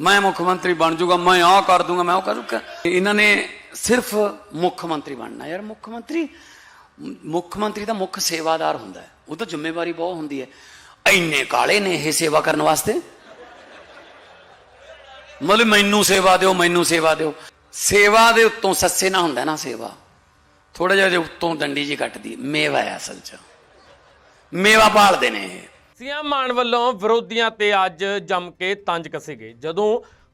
ਮੈਂ ਮੁੱਖ ਮੰਤਰੀ ਬਣ ਜਾਊਗਾ, ਮੈਂ ਆਹ ਕਰ ਦੂੰਗਾ, ਮੈਂ ਉਹ ਕਰ ਇਹਨਾਂ ਨੇ ਸਿਰਫ ਮੁੱਖ ਮੰਤਰੀ ਬਣਨਾ ਯਾਰ, ਮੁੱਖ ਮੰਤਰੀ ਮੁੱਖ ਮੰਤਰੀ ਦਾ ਮੁੱਖ ਸੇਵਾਦਾਰ ਹੁੰਦਾ ਹੈ। ਉਹ ਤਾਂ ਜ਼ਿੰਮੇਵਾਰੀ ਬਹੁਤ ਹੁੰਦੀ ਹੈ। ਇੰਨੇ ਕਾਲੇ ਨੇ ਇਹ ਸੇਵਾ ਕਰਨ ਵਾਸਤੇ। ਮਤਲਬ ਮੈਨੂੰ ਸੇਵਾ ਦਿਓ, ਮੈਨੂੰ ਸੇਵਾ ਦਿਓ। ਸੇਵਾ ਦੇ ਉੱਤੋਂ ਸੱਸੇ ਨਾ ਹੁੰਦਾ ਨਾ ਸੇਵਾ। ਥੋੜਾ ਜਿਹਾ ਜੇ ਉੱਤੋਂ ਡੰਡੀ ਜੀ ਕੱਟਦੀ, ਮੇਵਾ ਹੈ ਅਸਲ 'ਚ। ਮੇਵਾ ਪਾਲਦੇ ਨੇ ਇਹ। ਸੀਐਮ ਮਾਨ ਵੱਲੋਂ ਵਿਰੋਧੀਆਂ ਤੇ ਅੱਜ ਜੰਮ ਕੇ ਤੰਜ ਕੱਸੇ ਗਏ। ਜਦੋਂ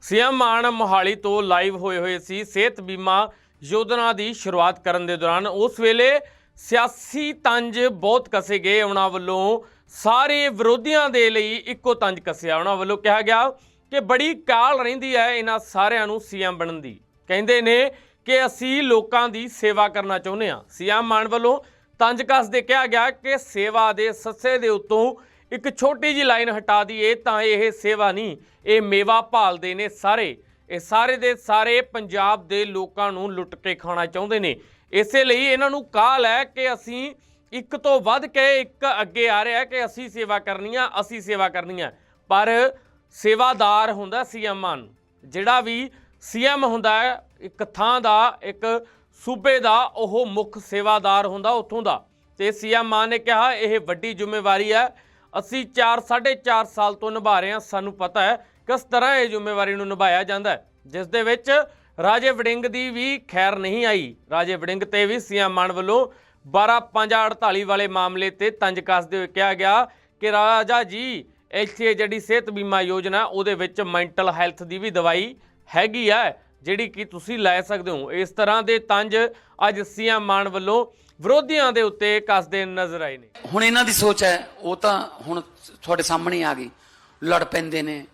ਸੀਐਮ ਮਾਨ ਮੋਹਾਲੀ ਤੋਂ ਲਾਈਵ ਹੋਏ ਹੋਏ ਸੀ, ਸਿਹਤ ਬੀਮਾ ਯੋਜਨਾ ਦੀ ਸ਼ੁਰੂਆਤ ਕਰਨ ਦੇ ਦੌਰਾਨ ਉਸ ਵੇਲੇ ਸਿਆਸੀ ਤੰਜ ਬਹੁਤ ਕੱਸੇ ਗਏ। ਉਹਨਾਂ ਵੱਲੋਂ ਸਾਰੇ ਵਿਰੋਧੀਆਂ ਦੇ ਲਈ ਇੱਕੋ ਤੰਜ ਕੱਸਿਆ। ਉਹਨਾਂ ਵੱਲੋਂ ਕਿਹਾ ਗਿਆ ਕਿ ਬੜੀ ਕਾਲ ਰਹਿੰਦੀ ਹੈ ਇਹਨਾਂ ਸਾਰਿਆਂ ਨੂੰ ਸੀਐਮ ਬਣਨ ਦੀ। ਕਹਿੰਦੇ ਨੇ ਕਿ ਅਸੀਂ ਲੋਕਾਂ ਦੀ ਸੇਵਾ ਕਰਨਾ ਚਾਹੁੰਦੇ ਹਾਂ। ਸੀਐਮ ਮਾਨ ਵੱਲੋਂ ਤੰਜ ਕੱਸਦੇ ਕਿਹਾ ਗਿਆ ਕਿ ਸੇਵਾ ਦੇ ਸੱਸੇ ਦੇ ਉੱਤੋਂ ਇੱਕ ਛੋਟੀ ਜੀ ਲਾਈਨ ਹਟਾ ਦਈਏ ਤਾਂ ਇਹ ਸੇਵਾ ਨਹੀਂ, ਇਹ ਮੇਵਾ ਭਾਲਦੇ ਨੇ ਸਾਰੇ। ਇਹ ਸਾਰੇ ਦੇ ਸਾਰੇ ਪੰਜਾਬ ਦੇ ਲੋਕਾਂ ਨੂੰ ਲੁੱਟ ਕੇ ਖਾਣਾ ਚਾਹੁੰਦੇ ਨੇ। ਇਸੇ ਲਈ ਇਹਨਾਂ ਨੂੰ ਕਾਲ ਹੈ ਕਿ ਅਸੀਂ ਇੱਕ ਤੋਂ ਵੱਧ ਕੇ ਇੱਕ ਅੱਗੇ ਆ ਰਿਹਾ ਕਿ ਅਸੀਂ ਸੇਵਾ ਕਰਨੀ ਆ, ਅਸੀਂ ਸੇਵਾ ਕਰਨੀ ਆ। ਪਰ ਸੇਵਾਦਾਰ ਹੁੰਦਾ ਸੀਐਮ ਮਾਨ, ਜਿਹੜਾ ਵੀ ਸੀਐਮ ਹੁੰਦਾ ਹੈ, ਇੱਕ ਥਾਂ ਦਾ, ਇੱਕ ਸੂਬੇ ਦਾ, ਉਹ ਮੁੱਖ ਸੇਵਾਦਾਰ ਹੁੰਦਾ ਉੱਥੋਂ ਦਾ। ਤੇ ਸੀਐਮ ਮਾਨ ਨੇ ਕਿਹਾ, ਇਹ ਵੱਡੀ ਜ਼ਿੰਮੇਵਾਰੀ ਹੈ ਅਸੀਂ 4 4.5 ਸਾਲ ਤੋਂ ਨਿਭਾ ਰਹੇ ਹਾਂ। ਸਾਨੂੰ ਪਤਾ ਹੈ ਕਿਸ ਤਰ੍ਹਾਂ ਇਹ ਜ਼ਿੰਮੇਵਾਰੀ ਨੂੰ ਨਿਭਾਇਆ ਜਾਂਦਾ ਹੈ। ਜਿਸ ਦੇ ਵਿੱਚ ਰਾਜੇ ਵੜਿੰਗ ਦੀ ਵੀ ਖੈਰ ਨਹੀਂ ਆਈ। ਰਾਜੇ ਵੜਿੰਗ ਤੇ ਵੀ ਸੀਐਮ ਮਾਨ ਵੱਲੋਂ 12 548 ਵਾਲੇ ਮਾਮਲੇ ਤੇ ਤੰਜ ਕੱਸਦੇ ਹੋਏ ਕਿਹਾ ਗਿਆ ਕਿ ਰਾਜਾ ਜੀ, ਇੱਥੇ ਜਿਹੜੀ ਸਿਹਤ ਬੀਮਾ ਯੋਜਨਾ, ਉਹਦੇ ਵਿੱਚ ਮੈਂਟਲ ਹੈਲਥ ਦੀ ਵੀ ਦਵਾਈ ਹੈਗੀ ਆ, ਜਿਹੜੀ ਕਿ ਤੁਸੀਂ ਲੈ ਸਕਦੇ ਹੋ। ਇਸ ਤਰ੍ਹਾਂ ਦੇ ਤੰਜ ਅੱਜ ਸੀਐਮ ਮਾਨ ਵੱਲੋਂ ਵਿਰੋਧੀਆਂ ਦੇ ਉੱਤੇ ਕੱਸਦੇ ਨਜ਼ਰ ਆਏ ਨੇ। ਹੁਣ ਇਹਨਾਂ ਦੀ ਸੋਚ ਹੈ, ਉਹ ਤਾਂ ਹੁਣ ਤੁਹਾਡੇ ਸਾਹਮਣੇ ਆ ਗਈ। ਲੜ ਪੈਂਦੇ ਨੇ,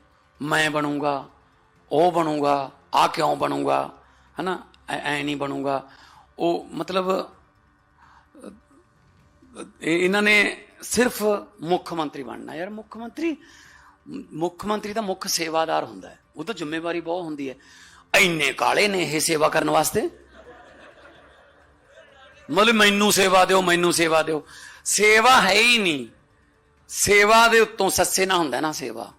ਮੈਂ ਬਣੂੰਗਾ, ਉਹ ਬਣੂੰਗਾ ਆ ਕਿਉਂ ਬਣੂੰਗਾ, ਹਨਾ? ਐ ਨਹੀਂ ਬਣੂੰਗਾ। ਉਹ ਮਤਲਬ ਇਹਨਾਂ ਨੇ ਸਿਰਫ ਮੁੱਖ ਮੰਤਰੀ ਬਣਨਾ। ਯਾਰ ਮੁੱਖ ਮੰਤਰੀ ਮੁੱਖ ਮੰਤਰੀ ਦਾ ਮੁੱਖ ਸੇਵਾਦਾਰ ਹੁੰਦਾ ਹੈ। ਉਹ ਤਾਂ ਜ਼ਿੰਮੇਵਾਰੀ ਬਹੁਤ ਹੁੰਦੀ ਹੈ। ਇੰਨੇ ਕਾਲੇ ਨੇ ਇਹ ਸੇਵਾ ਕਰਨ ਵਾਸਤੇ। ਮਤਲਬ ਮੈਨੂੰ ਸੇਵਾ ਦਿਓ, ਮੈਨੂੰ ਸੇਵਾ ਦਿਓ। ਸੇਵਾ ਹੈ ਹੀ ਨਹੀਂ। ਸੇਵਾ ਦੇ ਉੱਤੋਂ ਸੱਸੇ ਨਾ ਹੁੰਦਾ ਨਾ ਸੇਵਾ।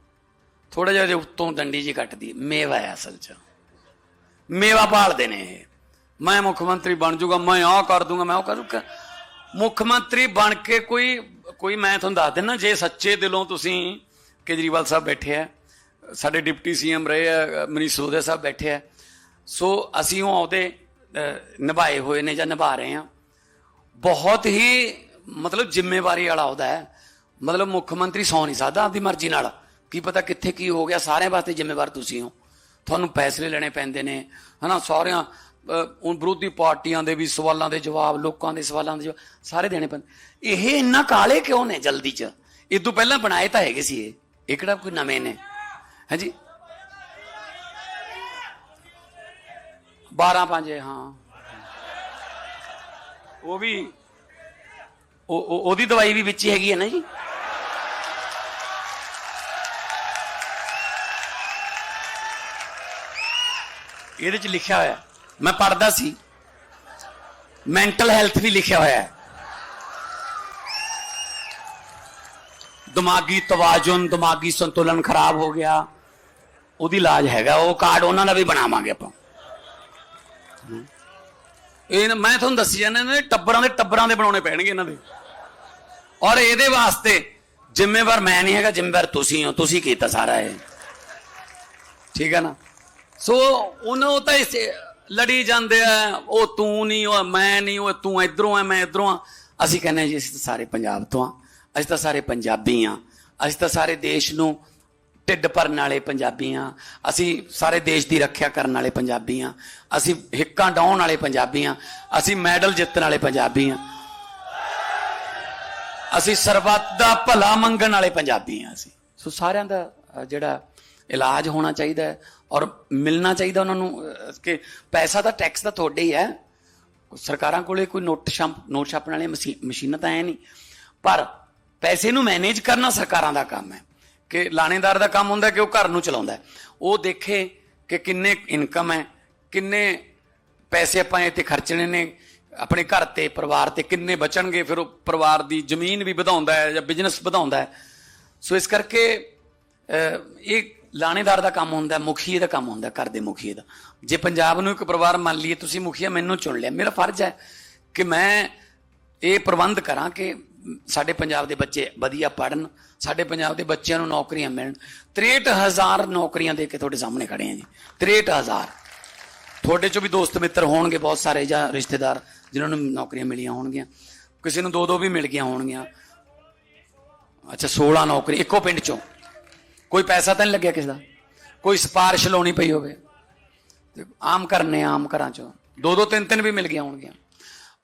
ਥੋੜਾ ਜਿਹਾ ਦੇ ਉੱਤੋਂ ਡੰਡੀ ਜੀ ਕੱਟਦੀ ਮੇਵਾ ਹੈ ਅਸਲ 'ਚ। ਮੇਵਾ ਪਾਲਦੇ ਨੇ ਇਹ। ਮੈਂ ਮੁੱਖ ਮੰਤਰੀ ਬਣ ਜਾਊਗਾ ਮੈਂ ਆਹ ਕਰ ਦੂੰਗਾ, ਮੈਂ ਉਹ ਕਰੂੰਗਾ ਮੁੱਖ ਮੰਤਰੀ ਬਣ ਕੇ ਕੋਈ ਕੋਈ ਮੈਂ ਤੁਹਾਨੂੰ ਦੱਸ ਦਿੰਦਾ, ਜੇ ਸੱਚੇ ਦਿਲੋਂ ਤੁਸੀਂ ਕੇਜਰੀਵਾਲ ਸਾਹਿਬ ਬੈਠੇ ਆ, ਸਾਡੇ ਡਿਪਟੀ ਸੀਐਮ ਰਹੇ ਆ, ਮਨੀਸ਼ ਸਿਸੋਦੀਆ ਸਾਹਿਬ ਬੈਠੇ ਆ, ਸੋ ਅਸੀਂ ਉਹ ਆਉਦੇ ਨਿਭਾਏ ਹੋਏ ਨੇ ਜਾਂ ਨਿਭਾ ਰਹੇ ਆ। ਬਹੁਤ ਹੀ ਮਤਲਬ ਜ਼ਿੰਮੇਵਾਰੀ ਵਾਲਾ ਉਹਦਾ ਹੈ। ਮਤਲਬ ਮੁੱਖ ਮੰਤਰੀ ਸੌ ਨਹੀਂ ਸਕਦਾ ਆਪਦੀ ਮਰਜ਼ੀ ਨਾਲ। ਕੀ ਪਤਾ ਕਿੱਥੇ ਕੀ ਹੋ ਗਿਆ ਸਾਰਿਆਂ ਵਾਸਤੇ ਜ਼ਿੰਮੇਵਾਰ ਤੁਸੀਂ ਹੋ। ਤੁਹਾਨੂੰ ਫੈਸਲੇ ਲੈਣੇ ਪੈਂਦੇ ਨੇ ਹਨਾ ਸਾਰਿਆਂ ਅਹ, ਉਹ ਵਿਰੋਧੀ ਪਾਰਟੀਆਂ ਦੇ ਵੀ ਸਵਾਲਾਂ ਦੇ ਜਵਾਬ ਲੋਕਾਂ ਦੇ ਸਵਾਲਾਂ ਦੇ ਜਵਾਬ ਸਾਰੇ ਦੇਣੇ ਪੈਂਦੇ। ਇਹ ਇੰਨਾ ਕਾਲੇ ਕਿਉਂ ਨੇ ਜਲਦੀ ਚ? ਇਹ ਤੋਂ ਪਹਿਲਾਂ ਬਣਾਏ ਤਾਂ ਹੈਗੇ ਸੀ ਇਹ। ਇਹ ਕਿਹੜਾ ਕੋਈ ਨਵੇਂ ਨੇ? ਹਾਂਜੀ 12 ਪੰਜ ਹਾਂ। ਉਹ ਵੀ ਉਹ ਉਹਦੀ ਦਵਾਈ ਵੀ ਵਿੱਚ ਹੀ ਹੈਗੀ ਹੈ ਨਾ ਜੀ? ਇਹਦੇ ਚ ਲਿਖਿਆ ਹੋਇਆ, ਮੈਂ ਪੜਦਾ ਸੀ ਮੈਂਟਲ ਹੈਲਥ ਵੀ ਲਿਖਿਆ ਹੋਇਆ ਹੈ। ਦਿਮਾਗੀ ਤਵਾਜਨ, ਦਿਮਾਗੀ ਸੰਤੁਲਨ ਖਰਾਬ ਹੋ ਗਿਆ, ਉਹਦੀ ਇਲਾਜ ਹੈਗਾ, ਉਹ ਕਾਰਡ ਉਹਨਾਂ ਦਾ ਵੀ ਬਣਾਵਾਂਗੇ ਆਪਾਂ। ਇਹ ਨਾ- ਮੈਂ ਤੁਹਾਨੂੰ ਦੱਸੀ ਜਾਂਦਾ ਇਹਨਾਂ ਦੇ ਟੱਬਰਾਂ ਦੇ ਟੱਬਰਾਂ ਦੇ ਬਣਾਉਣੇ ਪੈਣਗੇ ਇਹਨਾਂ ਦੇ। ਔਰ ਇਹਦੇ ਵਾਸਤੇ ਜ਼ਿੰਮੇਵਾਰ ਮੈਂ ਨਹੀਂ ਹੈਗਾ, ਜ਼ਿੰਮੇਵਾਰ ਤੁਸੀਂ ਹੋ, ਤੁਸੀਂ ਕੀਤਾ ਸਾਰਾ ਇਹ। ਠੀਕ ਹੈ ਨਾ? ਸੋ ਉਹਨੂੰ ਤਾਂ ਇਸ ਲੜੀ ਜਾਂਦੇ ਆ, ਉਹ ਤੂੰ ਨਹੀਂ, ਉਹ ਮੈਂ ਨਹੀਂ, ਉਹ ਤੂੰ ਇਧਰੋਂ ਆ, ਮੈਂ ਇਧਰੋਂ ਆ। ਅਸੀਂ ਕਹਿੰਦੇ ਹਾਂ ਜੀ, ਅਸੀਂ ਤਾਂ ਸਾਰੇ ਪੰਜਾਬ ਤੋਂ ਆ। ਅਸੀਂ ਤਾਂ ਸਾਰੇ ਪੰਜਾਬੀ ਆ। ਅਸੀਂ ਤਾਂ ਸਾਰੇ ਦੇਸ਼ ਨੂੰ ਢਿੱਡ ਭਰਨ ਵਾਲੇ ਪੰਜਾਬੀ ਆ ਅਸੀਂ ਸਾਰੇ ਦੇਸ਼ ਦੀ ਰੱਖਿਆ ਕਰਨ ਵਾਲੇ ਪੰਜਾਬੀ ਆ ਅਸੀਂ ਹਿੱਕਾਂ ਡਾਉਣ ਵਾਲੇ ਪੰਜਾਬੀ ਆ ਅਸੀਂ ਮੈਡਲ ਜਿੱਤਣ ਵਾਲੇ ਪੰਜਾਬੀ ਆ ਅਸੀਂ ਸਰਬੱਤ ਦਾ ਭਲਾ ਮੰਗਣ ਵਾਲੇ ਪੰਜਾਬੀ ਆ ਅਸੀਂ। ਸੋ ਸਾਰਿਆਂ ਦਾ ਜਿਹੜਾ ਇਲਾਜ ਹੋਣਾ ਚਾਹੀਦਾ ਹੈ ਔਰ ਮਿਲਣਾ ਚਾਹੀਦਾ ਉਹਨਾਂ ਨੂੰ ਕਿ ਪੈਸਾ ਤਾਂ ਟੈਕਸ ਦਾ ਤੁਹਾਡੇ ਹੀ ਹੈ। ਸਰਕਾਰਾਂ ਕੋਲੇ ਕੋਈ ਨੋਟ ਛਾਪ ਨੋਟ ਛਾਪਣ ਵਾਲੀਆਂ ਮਸ਼ੀ- ਮਸ਼ੀਨਾਂ ਤਾਂ ਹੈ ਨਹੀਂ। ਪਰ ਪੈਸੇ ਨੂੰ ਮੈਨੇਜ ਕਰਨਾ ਸਰਕਾਰਾਂ ਦਾ ਕੰਮ ਹੈ। ਕਿ ਲਾਣੇਦਾਰ ਦਾ ਕੰਮ ਹੁੰਦਾ ਕਿ ਉਹ ਘਰ ਨੂੰ ਚਲਾਉਂਦਾ ਉਹ ਦੇਖੇ ਕਿ ਕਿੰਨੇ ਇਨਕਮ ਹੈ, ਕਿੰਨੇ ਪੈਸੇ ਆਪਾਂ ਇਹ ਤੇ ਖਰਚਣੇ ਨੇ, ਆਪਣੇ ਘਰ ਤੇ, ਪਰਿਵਾਰ ਤੇ ਕਿੰਨੇ ਬਚਣਗੇ, ਫਿਰ ਉਹ ਪਰਿਵਾਰ ਦੀ ਜ਼ਮੀਨ ਵੀ ਵਧਾਉਂਦਾ ਹੈ ਜਾਂ ਬਿਜ਼ਨਸ ਵਧਾਉਂਦਾ ਹੈ। ਸੋ ਇਸ ਕਰਕੇ ਇਹ ਲਾਣੇਦਾਰ ਦਾ ਕੰਮ ਹੁੰਦਾ ਮੁਖੀਏ ਦਾ ਕੰਮ ਹੁੰਦਾ ਘਰ ਦੇ ਮੁਖੀਏ ਦਾ। ਜੇ ਪੰਜਾਬ ਨੂੰ ਇੱਕ ਪਰਿਵਾਰ ਮੰਨ ਲਈਏ, ਤੁਸੀਂ ਮੁਖੀਆ ਮੈਨੂੰ ਚੁਣ ਲਿਆ, ਮੇਰਾ ਫਰਜ਼ ਹੈ ਕਿ ਮੈਂ ਇਹ ਪ੍ਰਬੰਧ ਕਰਾਂ ਕਿ ਸਾਡੇ ਪੰਜਾਬ ਦੇ ਬੱਚੇ ਵਧੀਆ ਪੜਨ ਸਾਡੇ ਪੰਜਾਬ ਦੇ ਬੱਚਿਆਂ ਨੂੰ ਨੌਕਰੀਆਂ ਮਿਲਣ। 63000 ਨੌਕਰੀਆਂ ਦੇ ਕੇ ਤੁਹਾਡੇ ਸਾਹਮਣੇ ਖੜੇ ਆ ਜੀ। 63000 ਤੁਹਾਡੇ ਚੋਂ ਵੀ ਦੋਸਤ ਮਿੱਤਰ ਹੋਣਗੇ ਬਹੁਤ ਸਾਰੇ ਜਾਂ ਰਿਸ਼ਤੇਦਾਰ, ਜਿਨ੍ਹਾਂ ਨੂੰ ਨੌਕਰੀਆਂ ਮਿਲੀਆਂ ਹੋਣਗੀਆਂ। ਕਿਸੇ ਨੂੰ ਦੋ ਦੋ ਵੀ ਮਿਲ ਗਈਆਂ ਹੋਣਗੀਆਂ। ਅੱਛਾ 16 ਨੌਕਰੀ, ਇੱਕੋ ਪਿੰਡ ਚੋਂ। ਕੋਈ ਪੈਸਾ ਤਾਂ ਨਹੀਂ ਲੱਗਿਆ ਕਿਸੇ ਦਾ? ਕੋਈ ਸਿਫਾਰਿਸ਼ ਲਾਉਣੀ ਪਈ ਹੋਵੇ? ਤੇ ਆਮ ਕਰਨੇ ਆਮ ਘਰਾਂ ਚੋਂ। ਦੋ ਦੋ ਤਿੰਨ ਤਿੰਨ ਵੀ ਮਿਲ ਗਈਆਂ ਹੋਣਗੀਆਂ।